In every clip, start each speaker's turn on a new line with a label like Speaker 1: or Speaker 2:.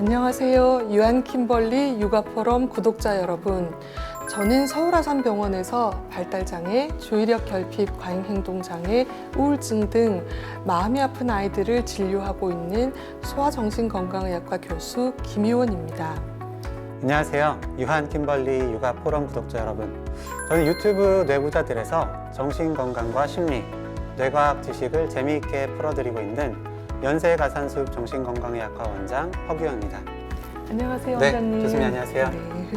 Speaker 1: 안녕하세요. 유한 킴벌리 육아 포럼 구독자 여러분. 저는 서울아산병원에서 발달장애, 조이력 결핍, 과잉행동장애, 우울증 등 마음이 아픈 아이들을 진료하고 있는 소아정신건강의학과 교수 김희원입니다.
Speaker 2: 안녕하세요. 유한 킴벌리 육아 포럼 구독자 여러분. 저는 유튜브 뇌부자들에서 정신건강과 심리, 뇌과학 지식을 재미있게 풀어드리고 있는 연세가산숲 정신건강의학과 원장 허규영입니다.
Speaker 1: 안녕하세요,
Speaker 2: 네,
Speaker 1: 원장님.
Speaker 2: 교수님 안녕하세요.
Speaker 1: 네.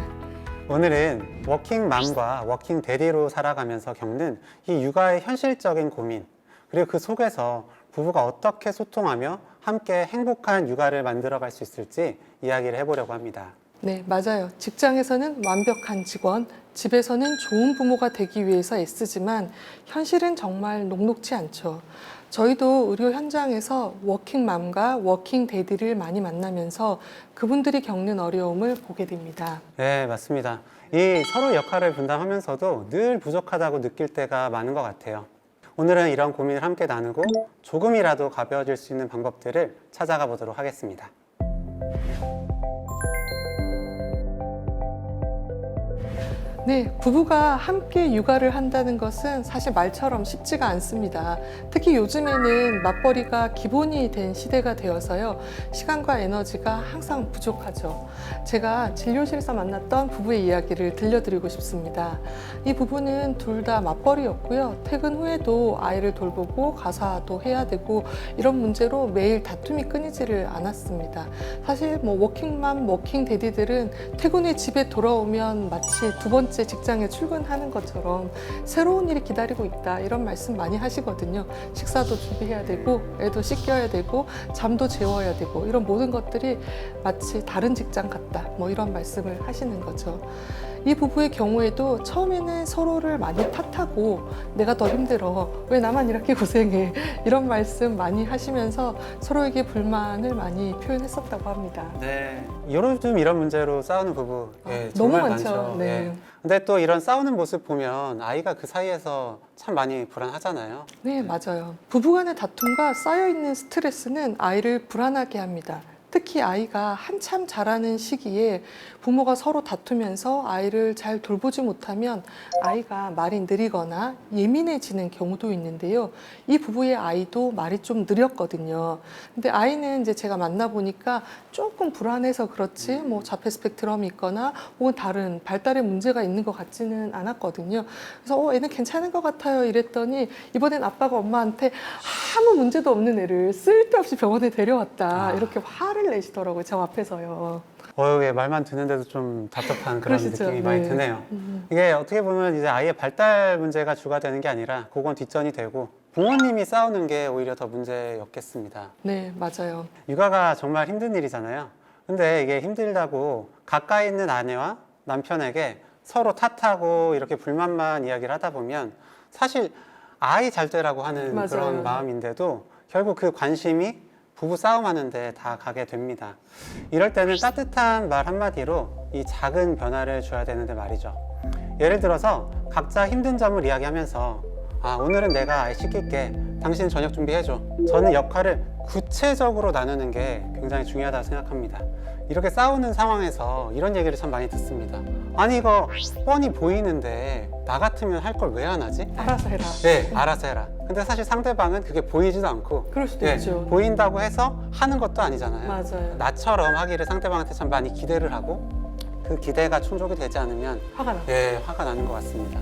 Speaker 2: 오늘은 워킹맘과 워킹 대리로 살아가면서 겪는 이 육아의 현실적인 고민, 그리고 그 속에서 부부가 어떻게 소통하며 함께 행복한 육아를 만들어갈 수 있을지 이야기를 해보려고 합니다.
Speaker 1: 네, 맞아요. 직장에서는 완벽한 직원, 집에서는 좋은 부모가 되기 위해서 애쓰지만 현실은 정말 녹록지 않죠. 저희도 의료 현장에서 워킹맘과 워킹 데디를 많이 만나면서 그분들이 겪는 어려움을 보게 됩니다.
Speaker 2: 네, 맞습니다. 이 서로 역할을 분담하면서도 늘 부족하다고 느낄 때가 많은 것 같아요. 오늘은 이런 고민을 함께 나누고 조금이라도 가벼워질 수 있는 방법들을 찾아가 보도록 하겠습니다.
Speaker 1: 네, 부부가 함께 육아를 한다는 것은 사실 말처럼 쉽지가 않습니다. 특히 요즘에는 맞벌이가 기본이 된 시대가 되어서요. 시간과 에너지가 항상 부족하죠. 제가 진료실에서 만났던 부부의 이야기를 들려드리고 싶습니다. 이 부부는 둘 다 맞벌이였고요. 퇴근 후에도 아이를 돌보고 가사도 해야 되고 이런 문제로 매일 다툼이 끊이지를 않았습니다. 사실 뭐 워킹맘, 워킹 데디들은 퇴근 후에 집에 돌아오면 마치 두 번째 직장에 출근하는 것처럼 새로운 일이 기다리고 있다 이런 말씀 많이 하시거든요. 식사도 준비해야 되고 애도 씻겨야 되고 잠도 재워야 되고 이런 모든 것들이 마치 다른 직장 같다 뭐 이런 말씀을 하시는 거죠. 이 부부의 경우에도 처음에는 서로를 많이 탓하고 내가 더 힘들어 왜 나만 이렇게 고생해 이런 말씀 많이 하시면서 서로에게 불만을 많이 표현했었다고 합니다.
Speaker 2: 네. 요즘 이런 문제로 싸우는 부부 예,
Speaker 1: 아, 너무
Speaker 2: 정말
Speaker 1: 많죠. 네.
Speaker 2: 예. 근데 또 이런 싸우는 모습 보면 아이가 그 사이에서 참 많이 불안하잖아요.
Speaker 1: 네, 맞아요. 부부간의 다툼과 쌓여있는 스트레스는 아이를 불안하게 합니다. 특히 아이가 한참 자라는 시기에 부모가 서로 다투면서 아이를 잘 돌보지 못하면 아이가 말이 느리거나 예민해지는 경우도 있는데요. 이 부부의 아이도 말이 좀 느렸거든요. 근데 아이는 이제 제가 만나보니까 조금 불안해서 그렇지 뭐 자폐 스펙트럼이 있거나 혹은 다른 발달에 문제가 있는 것 같지는 않았거든요. 그래서 어, 애는 괜찮은 것 같아요 이랬더니 이번엔 아빠가 엄마한테 아무 문제도 없는 애를 쓸데없이 병원에 데려왔다
Speaker 2: 아.
Speaker 1: 이렇게 화를 내시더라고요 저 앞에서요.
Speaker 2: 어, 예, 말만 듣는데도 좀 답답한 그런
Speaker 1: 그러시죠?
Speaker 2: 느낌이 많이
Speaker 1: 네.
Speaker 2: 드네요.
Speaker 1: 음.
Speaker 2: 이게 어떻게 보면 이제 아이의 발달 문제가 주가 되는 게 아니라 그건 뒷전이 되고 부모님이 싸우는 게 오히려 더 문제였겠습니다.
Speaker 1: 네 맞아요.
Speaker 2: 육아가 정말 힘든 일이잖아요. 근데 이게 힘들다고 가까이 있는 아내와 남편에게 서로 탓하고 이렇게 불만만 이야기를 하다 보면 사실 아이 잘 되라고 하는
Speaker 1: 맞아요.
Speaker 2: 그런 마음인데도 결국 그 관심이 부부 싸움하는데 다 가게 됩니다. 이럴 때는 따뜻한 말 한마디로 이 작은 변화를 줘야 되는데 말이죠. 예를 들어서 각자 힘든 점을 이야기하면서 아, 오늘은 내가 아이 씻길게. 당신 저녁 준비해줘. 저는 역할을 구체적으로 나누는 게 굉장히 중요하다고 생각합니다. 이렇게 싸우는 상황에서 이런 얘기를 참 많이 듣습니다. 아니, 이거 뻔히 보이는데 나 같으면 할 걸 왜 안 하지?
Speaker 1: 알아서 해라.
Speaker 2: 네, 알아서 해라. 근데 사실 상대방은 그게 보이지도 않고
Speaker 1: 그럴 수도
Speaker 2: 예,
Speaker 1: 있죠.
Speaker 2: 보인다고 해서 하는 것도 아니잖아요.
Speaker 1: 맞아요.
Speaker 2: 나처럼 하기를 상대방한테 참 많이 기대를 하고 그 기대가 충족이 되지 않으면
Speaker 1: 화가 나.
Speaker 2: 예, 화가 나는 것 같습니다.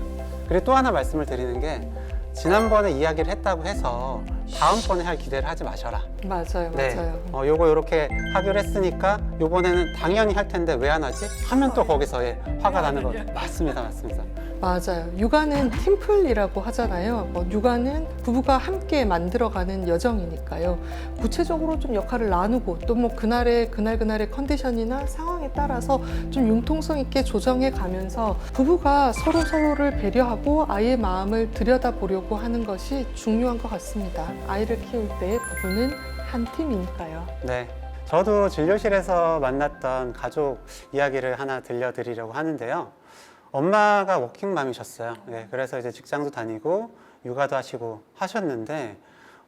Speaker 2: 그리고 또 하나 말씀을 드리는 게 지난번에 이야기를 했다고 해서 다음번에 할 기대를 하지 마셔라.
Speaker 1: 맞아요, 맞아요.
Speaker 2: 어, 요거 요렇게 하기로 했으니까 요번에는 당연히 할 텐데 왜 안 하지? 하면 또 거기서 예, 화가 나는 거 맞습니다, 맞습니다.
Speaker 1: 맞아요. 육아는 팀플이라고 하잖아요. 뭐 육아는 부부가 함께 만들어가는 여정이니까요. 구체적으로 좀 역할을 나누고 또 뭐 그날의 그날 그날의 컨디션이나 상황에 따라서 좀 융통성 있게 조정해 가면서 부부가 서로 서로를 배려하고 아이의 마음을 들여다보려고 하는 것이 중요한 것 같습니다. 아이를 키울 때 부부는 한 팀이니까요.
Speaker 2: 네. 저도 진료실에서 만났던 가족 이야기를 하나 들려드리려고 하는데요. 엄마가 워킹맘이셨어요. 네, 그래서 이제 직장도 다니고 육아도 하시고 하셨는데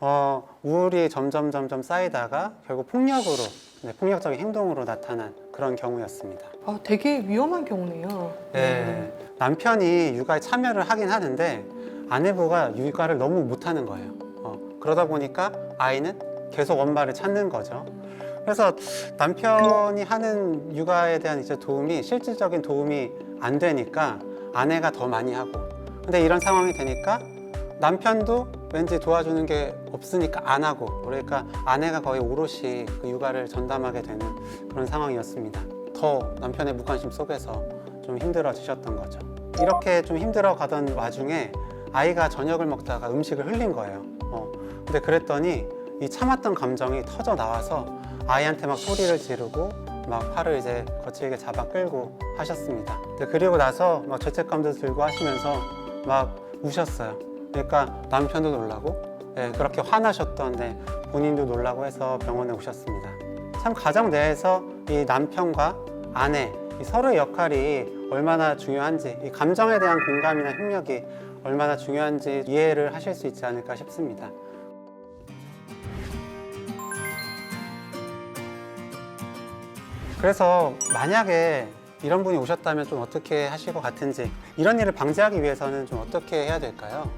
Speaker 2: 어, 우울이 점점 점점 쌓이다가 결국 폭력으로 네, 폭력적인 행동으로 나타난 그런 경우였습니다.
Speaker 1: 아, 되게 위험한 경우네요.
Speaker 2: 네, 남편이 육아에 참여를 하긴 하는데 아내부가 육아를 너무 못하는 거예요. 어, 그러다 보니까 아이는 계속 엄마를 찾는 거죠. 그래서 남편이 하는 육아에 대한 이제 도움이 실질적인 도움이 안 되니까 아내가 더 많이 하고 근데 이런 상황이 되니까 남편도 왠지 도와주는 게 없으니까 안 하고 그러니까 아내가 거의 오롯이 그 육아를 전담하게 되는 그런 상황이었습니다. 더 남편의 무관심 속에서 좀 힘들어지셨던 거죠. 이렇게 좀 힘들어 가던 와중에 아이가 저녁을 먹다가 음식을 흘린 거예요. 어, 근데 그랬더니 이 참았던 감정이 터져 나와서 아이한테 막 소리를 지르고 막 팔을 이제 거칠게 잡아 끌고 하셨습니다. 그리고 나서 막 죄책감도 들고 하시면서 막 우셨어요. 그러니까 남편도 놀라고 예, 그렇게 화나셨던 네, 본인도 놀라고 해서 병원에 오셨습니다. 참 가정 내에서 이 남편과 아내 이 서로의 역할이 얼마나 중요한지 이 감정에 대한 공감이나 협력이 얼마나 중요한지 이해를 하실 수 있지 않을까 싶습니다. 그래서 만약에 이런 분이 오셨다면 좀 어떻게 하실 것 같은지 이런 일을 방지하기 위해서는 좀 어떻게 해야 될까요?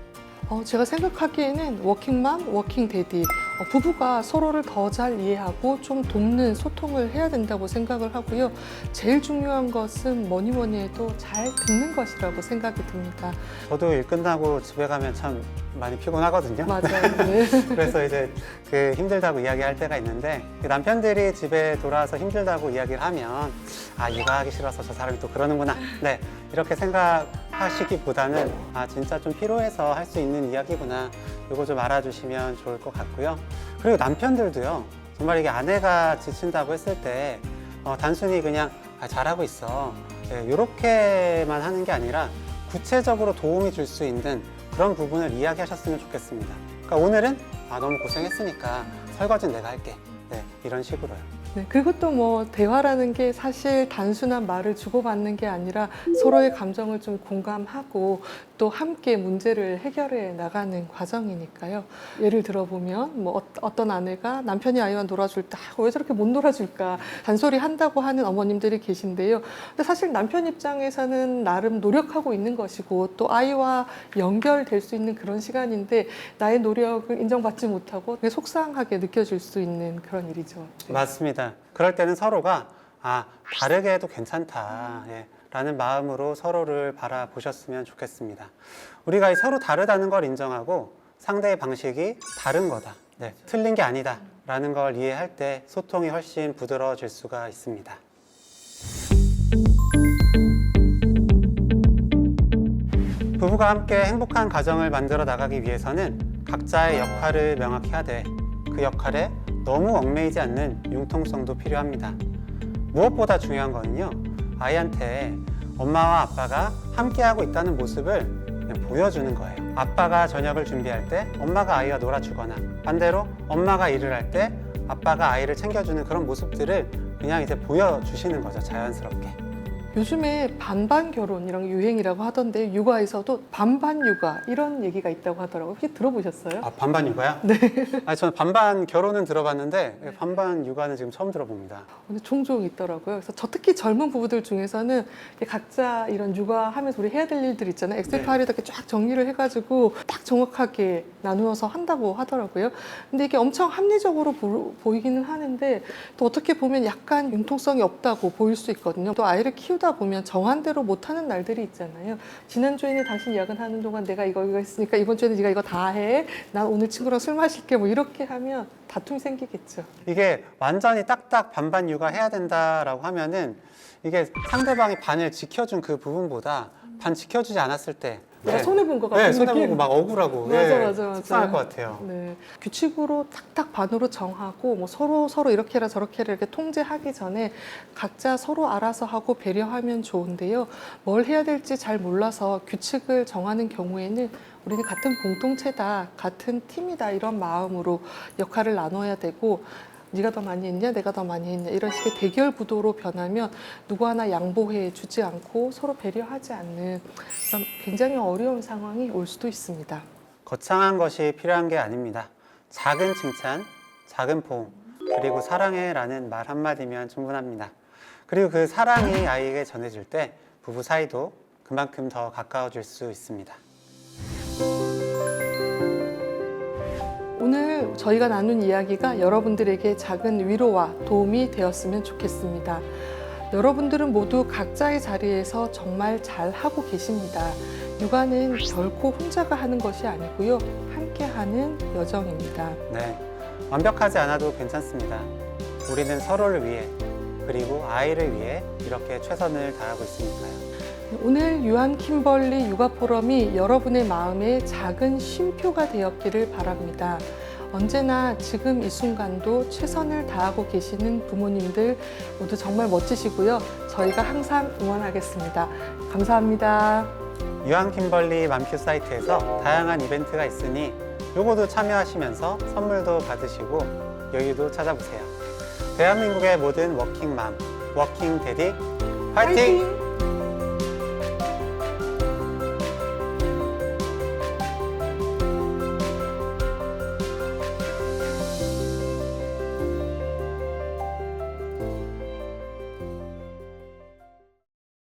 Speaker 1: 어, 제가 생각하기에는 워킹맘, 워킹데디 어, 부부가 서로를 더 잘 이해하고 좀 돕는 소통을 해야 된다고 생각을 하고요. 제일 중요한 것은 뭐니 뭐니 해도 잘 듣는 것이라고 생각이 듭니다.
Speaker 2: 저도 일 끝나고 집에 가면 참 많이 피곤하거든요.
Speaker 1: 맞아요. 네.
Speaker 2: 그래서 이제 그 힘들다고 이야기할 때가 있는데 그 남편들이 집에 돌아와서 힘들다고 이야기를 하면 아 육아하기 싫어서 저 사람이 또 그러는구나. 네 이렇게 생각 하시기보다는 아 진짜 좀 필요해서 할 수 있는 이야기구나. 이거 좀 알아주시면 좋을 것 같고요. 그리고 남편들도요. 정말 이게 아내가 지친다고 했을 때 어, 단순히 그냥 아, 잘하고 있어. 이렇게만 하는 게 아니라 구체적으로 도움이 줄 수 있는 그런 부분을 이야기하셨으면 좋겠습니다. 그러니까 오늘은 아 너무 고생했으니까 설거지는 내가 할게. 네, 이런 식으로요.
Speaker 1: 네, 또뭐 대화라는 게 사실 단순한 말을 주고받는 게 아니라 서로의 감정을 좀 공감하고 또 함께 문제를 해결해 나가는 과정이니까요. 예를 들어보면 뭐 어- 어떤 아내가 남편이 아이와 놀아줄 때 아, 왜 저렇게 못 놀아줄까 잔소리 한다고 하는 어머님들이 계신데요. 근데 사실 남편 입장에서는 나름 노력하고 있는 것이고 또 아이와 연결될 수 있는 그런 시간인데 나의 노력을 인정받지 못하고 속상하게 느껴질 수 있는 그런 일이죠.
Speaker 2: 맞습니다. 그럴 때는 서로가 아 다르게 해도 괜찮다. 예, 라는 마음으로 서로를 바라보셨으면 좋겠습니다. 우리가 이 서로 다르다는 걸 인정하고 상대의 방식이 다른 거다. 네, 틀린 게 아니다. 라는 걸 이해할 때 소통이 훨씬 부드러워질 수가 있습니다. 부부가 함께 행복한 가정을 만들어 나가기 위해서는 각자의 역할을 명확히 하되 그 역할에 너무 얽매이지 않는 융통성도 필요합니다. 무엇보다 중요한 거는요, 아이한테 엄마와 아빠가 함께하고 있다는 모습을 보여주는 거예요. 아빠가 저녁을 준비할 때 엄마가 아이와 놀아주거나 반대로 엄마가 일을 할 때 아빠가 아이를 챙겨주는 그런 모습들을 그냥 이제 보여주시는 거죠, 자연스럽게.
Speaker 1: 요즘에 반반 결혼이랑 유행이라고 하던데 육아에서도 반반 육아 이런 얘기가 있다고 하더라고요. 혹시 들어보셨어요?
Speaker 2: 아, 반반 육아요? 네. 아, 저는 반반 결혼은 들어봤는데 반반 육아는 지금 처음 들어봅니다.
Speaker 1: 근데 종종 있더라고요. 그래서 저 특히 젊은 부부들 중에서는 각자 이런 육아하면서 우리 해야 될 일들 있잖아요. 엑셀
Speaker 2: 네.
Speaker 1: 파일에다 이렇게 쫙 정리를 해가지고 딱 정확하게 나누어서 한다고 하더라고요. 근데 이게 엄청 합리적으로 보, 보이기는 하는데 또 어떻게 보면 약간 융통성이 없다고 보일 수 있거든요. 또 아이를 키우다 보면 정한대로 못하는 날들이 있잖아요. 지난주에는 당신 야근하는 동안 내가 이거 이거 했으니까 이번 주에는 네가 이거 다 해. 난 오늘 친구랑 술 마실게. 뭐 이렇게 하면 다툼이 생기겠죠.
Speaker 2: 이게 완전히 딱딱 반반 육아 해야 된다라고 하면은 이게 상대방이 반을 지켜준 그 부분보다 반 지켜주지 않았을 때
Speaker 1: 내가 손해 본 것 같은
Speaker 2: 네, 손해
Speaker 1: 느낌.
Speaker 2: 보고 막 억울하고
Speaker 1: 맞아,
Speaker 2: 예,
Speaker 1: 맞아, 맞아.
Speaker 2: 속상할 것 같아요.
Speaker 1: 네. 규칙으로 딱딱 반으로 정하고 뭐 서로 서로 이렇게라 저렇게라 이렇게 통제하기 전에 각자 서로 알아서 하고 배려하면 좋은데요. 뭘 해야 될지 잘 몰라서 규칙을 정하는 경우에는 우리는 같은 공동체다, 같은 팀이다 이런 마음으로 역할을 나눠야 되고 네가 더 많이 했냐, 내가 더 많이 했냐 이런 식의 대결 구도로 변하면 누구 하나 양보해 주지 않고 서로 배려하지 않는 그런 굉장히 어려운 상황이 올 수도 있습니다.
Speaker 2: 거창한 것이 필요한 게 아닙니다. 작은 칭찬, 작은 포옹, 그리고 사랑해라는 말 한마디면 충분합니다. 그리고 그 사랑이 아이에게 전해질 때 부부 사이도 그만큼 더 가까워질 수 있습니다.
Speaker 1: 오늘 저희가 나눈 이야기가 여러분들에게 작은 위로와 도움이 되었으면 좋겠습니다. 여러분들은 모두 각자의 자리에서 정말 잘 하고 계십니다. 육아는 결코 혼자가 하는 것이 아니고요. 함께 하는 여정입니다.
Speaker 2: 네, 완벽하지 않아도 괜찮습니다. 우리는 서로를 위해 그리고 아이를 위해 이렇게 최선을 다하고 있으니까요.
Speaker 1: 오늘 유한 킴벌리 육아 포럼이 여러분의 마음에 작은 쉼표가 되었기를 바랍니다. 언제나 지금 이 순간도 최선을 다하고 계시는 부모님들 모두 정말 멋지시고요. 저희가 항상 응원하겠습니다. 감사합니다.
Speaker 2: 유한 킴벌리 맘큐 사이트에서 다양한 이벤트가 있으니 요거도 참여하시면서 선물도 받으시고 여기도 찾아보세요. 대한민국의 모든 워킹맘, 워킹 데디 화이팅!
Speaker 1: 화이팅!